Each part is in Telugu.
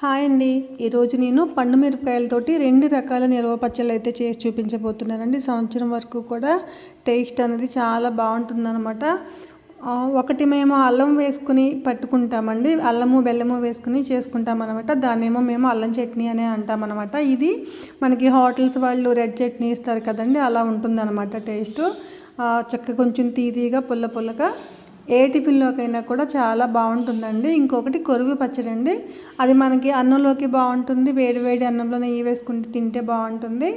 హాయ్ అండి. ఈరోజు నేను పండు మిరపకాయలతోటి రెండు రకాల నిల్వ పచ్చళ్ళు అయితే చేసి చూపించబోతున్నానండి. సంవత్సరం వరకు కూడా టేస్ట్ అనేది చాలా బాగుంటుందన్నమాట. ఒకటి మేము అల్లం వేసుకుని పట్టుకుంటామండి. అల్లము బెల్లము వేసుకుని చేసుకుంటాం అనమాట దాన్నేమో మేము అల్లం చట్నీ అనే అంటామన్నమాట. ఇది మనకి హోటల్స్ వాళ్ళు రెడ్ చట్నీ ఇస్తారు కదండి అలా ఉంటుందన్నమాట టేస్ట్. చక్క కొంచెం తీతీగా పుల్ల పుల్లగా ఏ టిఫిన్లోకైనా కూడా చాలా బాగుంటుందండి. ఇంకొకటి కొరుగు పచ్చడి అండి. అది మనకి అన్నంలోకి బాగుంటుంది. వేడి వేడి అన్నంలో నెయ్యి వేసుకుంటే తింటే బాగుంటుంది.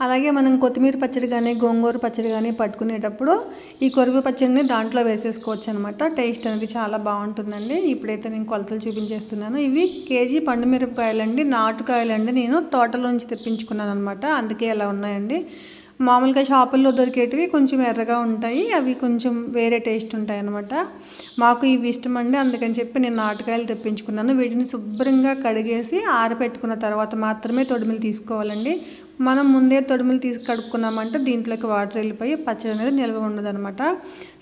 అలాగే మనం కొత్తిమీర పచ్చడి కానీ గోంగూర పచ్చడి కానీ పట్టుకునేటప్పుడు ఈ కొరుగు పచ్చడిని దాంట్లో వేసేసుకోవచ్చు అనమాట టేస్ట్ అనేది చాలా బాగుంటుందండి. ఇప్పుడైతే నేను కొలతలు చూపించేస్తున్నాను. ఇవి కేజీ పండుమిరపకాయలండి నాటుకాయలండి. నేను తోటలోంచి తెప్పించుకున్నాను అనమాట అందుకే ఎలా ఉన్నాయండి. మామూలుగా షాపుల్లో దొరికేటివి కొంచెం ఎర్రగా ఉంటాయి. అవి కొంచెం వేరే టేస్ట్ ఉంటాయి అనమాట మాకు ఇవి ఇష్టం అండి అందుకని చెప్పి నేను నాటకాయలు తెప్పించుకున్నాను. వీటిని శుభ్రంగా కడిగేసి ఆరబెట్టుకున్న తర్వాత మాత్రమే తొడిమిలు తీసుకోవాలండి. మనం ముందే తొడిమిలు తీసి కడుక్కున్నామంటే దీంట్లోకి వాటర్ వెళ్ళిపోయి పచ్చడి అనేది నిల్వ ఉండదనమాట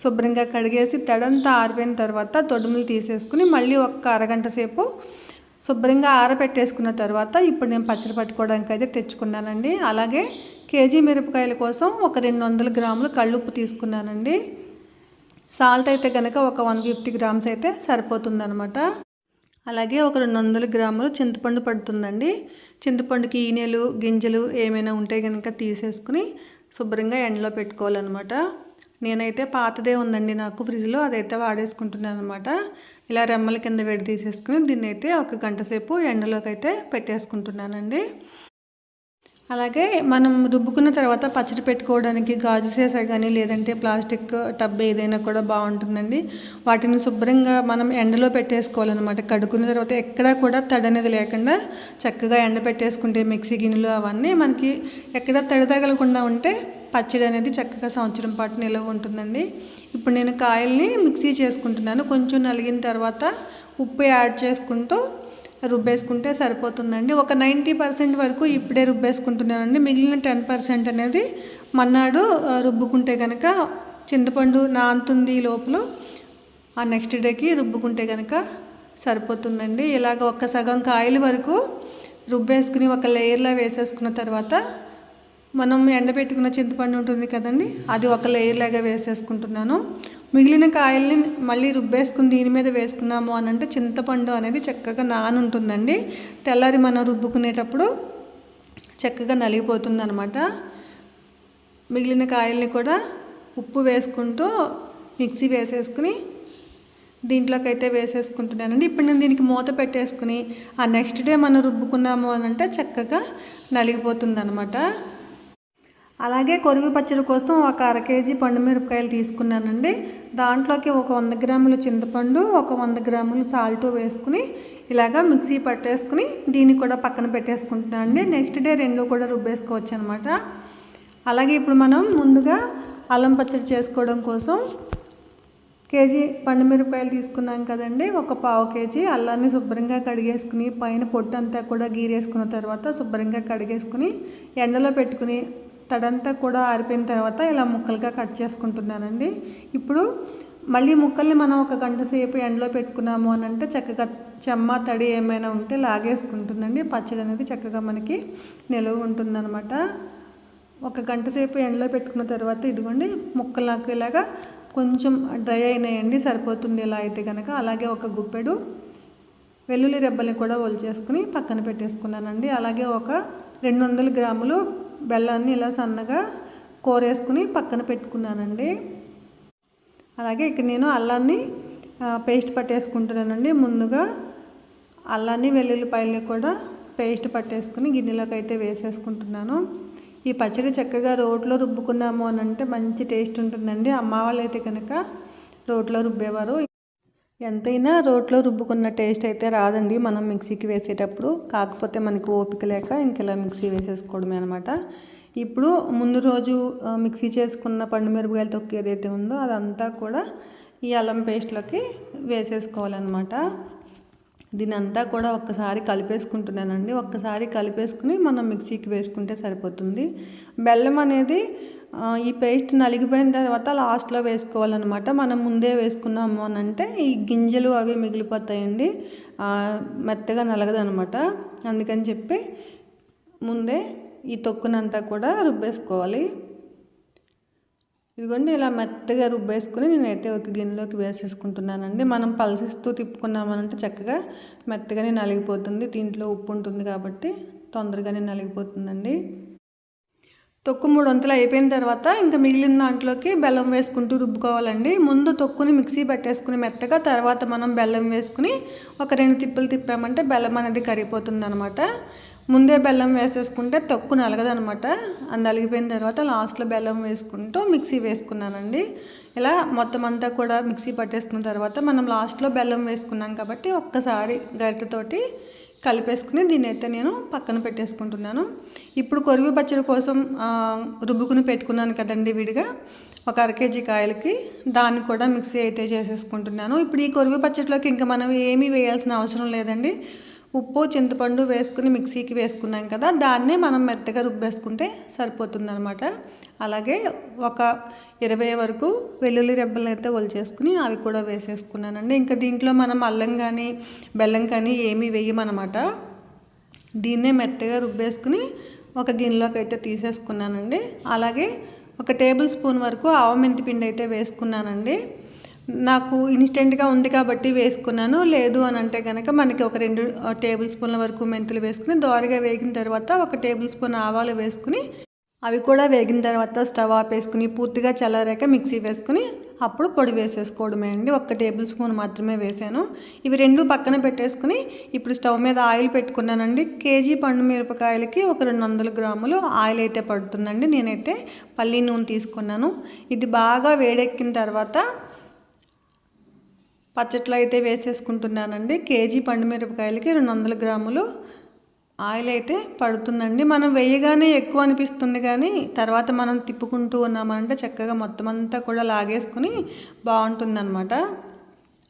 శుభ్రంగా కడిగేసి తడంతా ఆరిపోయిన తర్వాత తొడిమిలు తీసేసుకుని మళ్ళీ ఒక్క అరగంట సేపు శుభ్రంగా ఆరబెట్టేసుకున్న తర్వాత ఇప్పుడు నేను పచ్చడి పట్టుకోవడానికి అయితే తెచ్చుకున్నానండి. అలాగే కేజీ మిరపకాయల కోసం ఒక రెండు వందల గ్రాములు కళ్ళుప్పు తీసుకున్నానండి. సాల్ట్ అయితే కనుక ఒక వన్ ఫిఫ్టీ గ్రామ్స్ అయితే సరిపోతుందనమాట అలాగే ఒక రెండు వందల గ్రాములు చింతపండు పడుతుందండి. చింతపండుకి ఈనెలు గింజలు ఏమైనా ఉంటే కనుక తీసేసుకుని శుభ్రంగా ఎండలో పెట్టుకోవాలన్నమాట. నేనైతే పాతదే ఉందండి నాకు ఫ్రిడ్జ్లో అదైతే వాడేసుకుంటున్నాను అనమాట ఇలా రెమ్మల కింద వేడి తీసేసుకుని దీన్ని అయితే ఒక గంట సేపు ఎండలోకి అయితే పెట్టేసుకుంటున్నానండి. అలాగే మనం రుబ్బుకున్న తర్వాత పచ్చడి పెట్టుకోవడానికి గాజు సీసా కానీ లేదంటే ప్లాస్టిక్ టబ్ ఏదైనా కూడా బాగుంటుందండి. వాటిని శుభ్రంగా మనం ఎండలో పెట్టేసుకోవాలన్నమాట. కడుక్కున్న తర్వాత ఎక్కడా కూడా తడి అనేది లేకుండా చక్కగా ఎండ పెట్టేసుకుంటే మిక్సీ గిన్నెలు అవన్నీ మనకి ఎక్కడ తడి తగలకుండా ఉంటే పచ్చడి అనేది చక్కగా సంవత్సరం పాటు నిల్వ ఉంటుందండి. ఇప్పుడు నేను కాయల్ని మిక్సీ చేసుకుంటున్నాను. కొంచెం నలిగిన తర్వాత ఉప్పు యాడ్ చేసుకుంటూ రుబ్బేసుకుంటే సరిపోతుందండి. ఒక నైంటీ పర్సెంట్ వరకు ఇప్పుడే రుబ్బేసుకుంటున్నానండి. మిగిలిన టెన్ పర్సెంట్ అనేది మన్నాడు రుబ్బుకుంటే కనుక చింతపండు నాంతుంది లోపల ఆ నెక్స్ట్ డేకి రుబ్బుకుంటే కనుక సరిపోతుందండి. ఇలాగ ఒక సగం కాయల వరకు రుబ్బేసుకుని ఒక లేయర్లా వేసేసుకున్న తర్వాత మనం ఎండబెట్టుకున్న చింతపండు ఉంటుంది కదండి అది ఒక లేయర్ లాగా వేసేసుకుంటున్నాను. మిగిలిన కాయల్ని మళ్ళీ రుబ్బేసుకుని దీని మీద వేసుకున్నాము అని అంటే చింతపండు అనేది చక్కగా నానుంటుందండి. తెల్లారి మనం రుబ్బుకునేటప్పుడు చక్కగా నలిగిపోతుంది అనమాట మిగిలిన కాయల్ని కూడా ఉప్పు వేసుకుంటూ మిక్సీ వేసేసుకుని దీంట్లోకి అయితే వేసేసుకుంటున్నానండి. ఇప్పుడు నేను దీనికి మూత పెట్టేసుకుని ఆ నెక్స్ట్ డే మనం రుబ్బుకున్నాము అని అంటే చక్కగా నలిగిపోతుంది అనమాట అలాగే కొరివి పచ్చడి కోసం ఒక అర కేజీ పండు మిరపకాయలు తీసుకున్నానండి. దాంట్లోకి ఒక వంద గ్రాములు చింతపండు ఒక వంద గ్రాములు సాల్ట్ వేసుకుని ఇలాగా మిక్సీ పట్టేసుకుని దీన్ని కూడా పక్కన పెట్టేసుకుంటున్నాను అండి. నెక్స్ట్ డే రెండు కూడా రుబ్బేసుకోవచ్చు అనమాట అలాగే ఇప్పుడు మనం ముందుగా అల్లం పచ్చడి చేసుకోవడం కోసం కేజీ పండు మిరపకాయలు తీసుకున్నాం కదండి. ఒక పావు కేజీ అల్లాన్ని శుభ్రంగా కడిగేసుకుని పైన పొట్టు అంతా కూడా గీరేసుకున్న తర్వాత శుభ్రంగా కడిగేసుకుని ఎండలో పెట్టుకుని తడంతా కూడా ఆరిపోయిన తర్వాత ఇలా ముక్కలుగా కట్ చేసుకుంటున్నానండి. ఇప్పుడు మళ్ళీ ముక్కల్ని మనం ఒక గంట సేపు ఎండలో పెట్టుకున్నాము అని అంటే చక్కగా చెమ్మ తడి ఏమైనా ఉంటే లాగేసుకుంటుందండి. పచ్చడి అనేది చక్కగా మనకి నిలువ ఉంటుందన్నమాట. ఒక గంట సేపు ఎండలో పెట్టుకున్న తర్వాత ఇదిగోండి ముక్కలు నాకు ఇలాగా కొంచెం డ్రై అయినాయండి సరిపోతుంది ఇలా అయితే కనుక అలాగే ఒక గుప్పెడు వెల్లుల్లి రెబ్బల్ని కూడా ఒలిచేసుకుని పక్కన పెట్టేసుకున్నానండి. అలాగే ఒక రెండు వందల గ్రాములు బెల్లాన్ని ఇలా సన్నగా కోరేసుకుని పక్కన పెట్టుకున్నానండి. అలాగే ఇక్కడ నేను అల్లాన్ని పేస్ట్ పట్టేసుకుంటున్నానండి. ముందుగా అల్లాన్ని వెల్లుల్లిపాయలు కూడా పేస్ట్ పట్టేసుకుని గిన్నెలోకి అయితే వేసేసుకుంటున్నాను. ఈ పచ్చడి చక్కగా రోట్లో రుబ్బుకున్నాము అని అంటే మంచి టేస్ట్ ఉంటుందండి. అమ్మ వాళ్ళు అయితే కనుక రోట్లో రుబ్బేవారు. ఎంతైనా రోట్లో రుబ్బుకున్న టేస్ట్ అయితే రాదండి. మనం మిక్సీకి వేసేటప్పుడు. కాకపోతే మనకి ఓపిక లేక ఇంకెలా మిక్సీ వేసేసుకోవడమే అనమాట ఇప్పుడు ముందు రోజు మిక్సీ చేసుకున్న పండు మిరపకాయల తొక్కు ఏదైతే ఉందో అదంతా కూడా ఈ అల్లం పేస్ట్లోకి వేసేసుకోవాలన్నమాట. దీని అంతా కూడా ఒక్కసారి కలిపేసుకుంటున్నానండి. ఒక్కసారి కలిపేసుకుని మనం మిక్సీకి వేసుకుంటే సరిపోతుంది. బెల్లం అనేది ఈ పేస్ట్ నలిగిపోయిన తర్వాత లాస్ట్లో వేసుకోవాలన్నమాట. మనం ముందే వేసుకున్నాము అని అంటే ఈ గింజలు అవి మిగిలిపోతాయండి. మెత్తగా నలగదనమాట అందుకని చెప్పి ముందే ఈ తొక్కునంతా కూడా రుబ్బేసుకోవాలి. ఇదిగోండి ఇలా మెత్తగా రుబ్బేసుకుని నేనైతే ఒక గిన్నెలోకి వేసేసుకుంటున్నానండి. మనం పలసిస్తూ తిప్పుకున్నామనంటే చక్కగా మెత్తగానే నలిగిపోతుంది. దీంట్లో ఉప్పు ఉంటుంది కాబట్టి తొందరగానే నలిగిపోతుందండి. తొక్కు మూడు వంతులు అయిపోయిన తర్వాత ఇంకా మిగిలిన దాంట్లోకి బెల్లం వేసుకుంటూ రుబ్బుకోవాలండి. ముందు తొక్కుని మిక్సీ పట్టేసుకుని మెత్తగా తర్వాత మనం బెల్లం వేసుకుని ఒక రెండు తిప్పులు తిప్పామంటే బెల్లం అనేది కరిగిపోతుంది అనమాట ముందే బెల్లం వేసేసుకుంటే తొక్కు నలగదనమాట. అది నలిగిపోయిన తర్వాత లాస్ట్లో బెల్లం వేసుకుంటూ మిక్సీ వేసుకున్నానండి. ఇలా మొత్తం అంతా కూడా మిక్సీ పట్టేసుకున్న తర్వాత మనం లాస్ట్లో బెల్లం వేసుకున్నాం కాబట్టి ఒక్కసారి గరిటెతోటి కలిపేసుకుని దీన్ని అయితే నేను పక్కన పెట్టేసుకుంటున్నాను. ఇప్పుడు కొరివి పచ్చడి కోసం రుబ్బుకుని పెట్టుకున్నాను కదండి విడిగా. ఒక అర కేజీ కాయలకి దాన్ని కూడా మిక్సీ అయితే చేసేసుకుంటున్నాను. ఇప్పుడు ఈ కొరివి పచ్చడిలోకి ఇంకా మనం ఏమీ వేయాల్సిన అవసరం లేదండి. ఉప్పు చింతపండు వేసుకుని మిక్సీకి వేసుకున్నాం కదా దాన్నే మనం మెత్తగా రుబ్బేసుకుంటే సరిపోతుందనమాట అలాగే ఒక ఇరవై వరకు వెల్లుల్లి రెబ్బలు అయితే ఒలిచేసుకుని అవి కూడా వేసేసుకున్నానండి. ఇంకా దీంట్లో మనం అల్లం కానీ బెల్లం కానీ ఏమీ వేయమన్నమాట. దీన్నే మెత్తగా రుబ్బేసుకుని ఒక గిన్నెలోకి అయితే తీసేసుకున్నానండి. అలాగే ఒక టేబుల్ స్పూన్ వరకు ఆవమెంతి పిండి అయితే వేసుకున్నానండి. నాకు ఇన్స్టెంట్గా ఉంది కాబట్టి వేసుకున్నాను. లేదు అని అంటే కనుక మనకి ఒక రెండు టేబుల్ స్పూన్ల వరకు మెంతులు వేసుకుని దోరగా వేగిన తర్వాత ఒక టేబుల్ స్పూన్ ఆవాలు వేసుకుని అవి కూడా వేగిన తర్వాత స్టవ్ ఆపేసుకుని పూర్తిగా చల్లారాక మిక్సీ వేసుకుని అప్పుడు పొడి వేసేసుకోవడమే అండి. ఒక్క టేబుల్ స్పూన్ మాత్రమే వేసాను. ఇవి రెండు పక్కన పెట్టేసుకుని ఇప్పుడు స్టవ్ మీద ఆయిల్ పెట్టుకున్నానండి. కేజీ పండు మిరపకాయలకి ఒక రెండు వందల గ్రాములు ఆయిల్ అయితే పడుతుందండి. నేనైతే పల్లి నూనె తీసుకున్నాను. ఇది బాగా వేడెక్కిన తర్వాత పచ్చట్లో అయితే వేసేసుకుంటున్నానండి. కేజీ పండు మిరపకాయలకి రెండు వందల గ్రాములు ఆయిల్ అయితే పడుతుందండి. మనం వేయగానే ఎక్కువ అనిపిస్తుంది కానీ తర్వాత మనం తిప్పుకుంటూ ఉన్నామంటే చక్కగా మొత్తం అంతా కూడా లాగేసుకుని బాగుంటుందన్నమాట.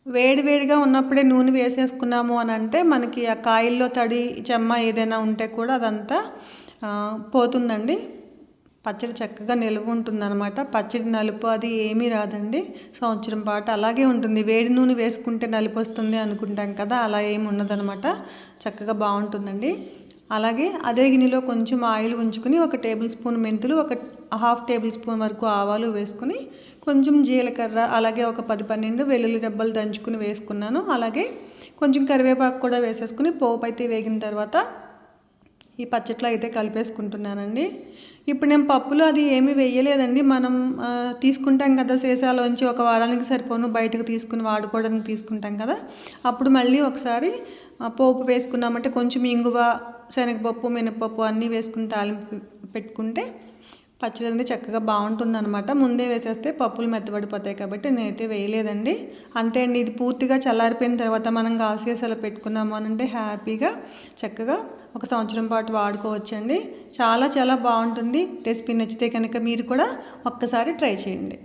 వేడి వేడిగా ఉన్నప్పుడే నూనె వేసేసుకున్నాము అని అంటే మనకి ఆ కాయల్లో తడి చెమ్మ ఏదైనా ఉంటే కూడా అదంతా పోతుందండి. పచ్చడి చక్కగా నిల్వ ఉంటుందన్నమాట. పచ్చడి నలుపు అది ఏమీ రాదండి. సంవత్సరం పాటు అలాగే ఉంటుంది. వేడి నూనె వేసుకుంటే నలుపు వస్తుంది అనుకుంటాం కదా అలా ఏమి ఉండదనమాట చక్కగా బాగుంటుందండి. అలాగే అదే గిన్నెలో కొంచెం ఆయిల్ ఉంచుకుని ఒక టేబుల్ స్పూన్ మెంతులు ఒక హాఫ్ టేబుల్ స్పూన్ వరకు ఆవాలు వేసుకుని కొంచెం జీలకర్ర అలాగే ఒక పది పన్నెండు వెల్లుల్లి రెబ్బలు దంచుకుని వేసుకున్నాను. అలాగే కొంచెం కరివేపాకు కూడా వేసేసుకుని పోపు అయితే వేగిన తర్వాత ఈ పచ్చట్లో అయితే కలిపేసుకుంటున్నానండి. ఇప్పుడు నేను పప్పులు అది ఏమీ వేయలేదండి. మనం తీసుకుంటాం కదా సీసాలోంచి ఒక వారానికి సరిపోను బయటకు తీసుకుని వాడుకోవడానికి తీసుకుంటాం కదా. అప్పుడు మళ్ళీ ఒకసారి పోపు వేసుకున్నామంటే కొంచెం ఇంగువ శనగపప్పు మినపప్పు అన్నీ వేసుకుని తాలింపు పెట్టుకుంటే పచ్చడి అనేది చక్కగా బాగుంటుంది అనమాట ముందే వేసేస్తే పప్పులు మెత్తబడిపోతాయి కాబట్టి నేనైతే వేయలేదండి. అంతే అండి ఇది పూర్తిగా చల్లారిపోయిన తర్వాత మనం గాసేసి అలా పెట్టుకున్నాము అని అంటే హ్యాపీగా చక్కగా ఒక సంవత్సరం పాటు వాడుకోవచ్చండి. చాలా చాలా బాగుంటుంది. రెసిపీ నచ్చితే కనుక మీరు కూడా ఒక్కసారి ట్రై చేయండి.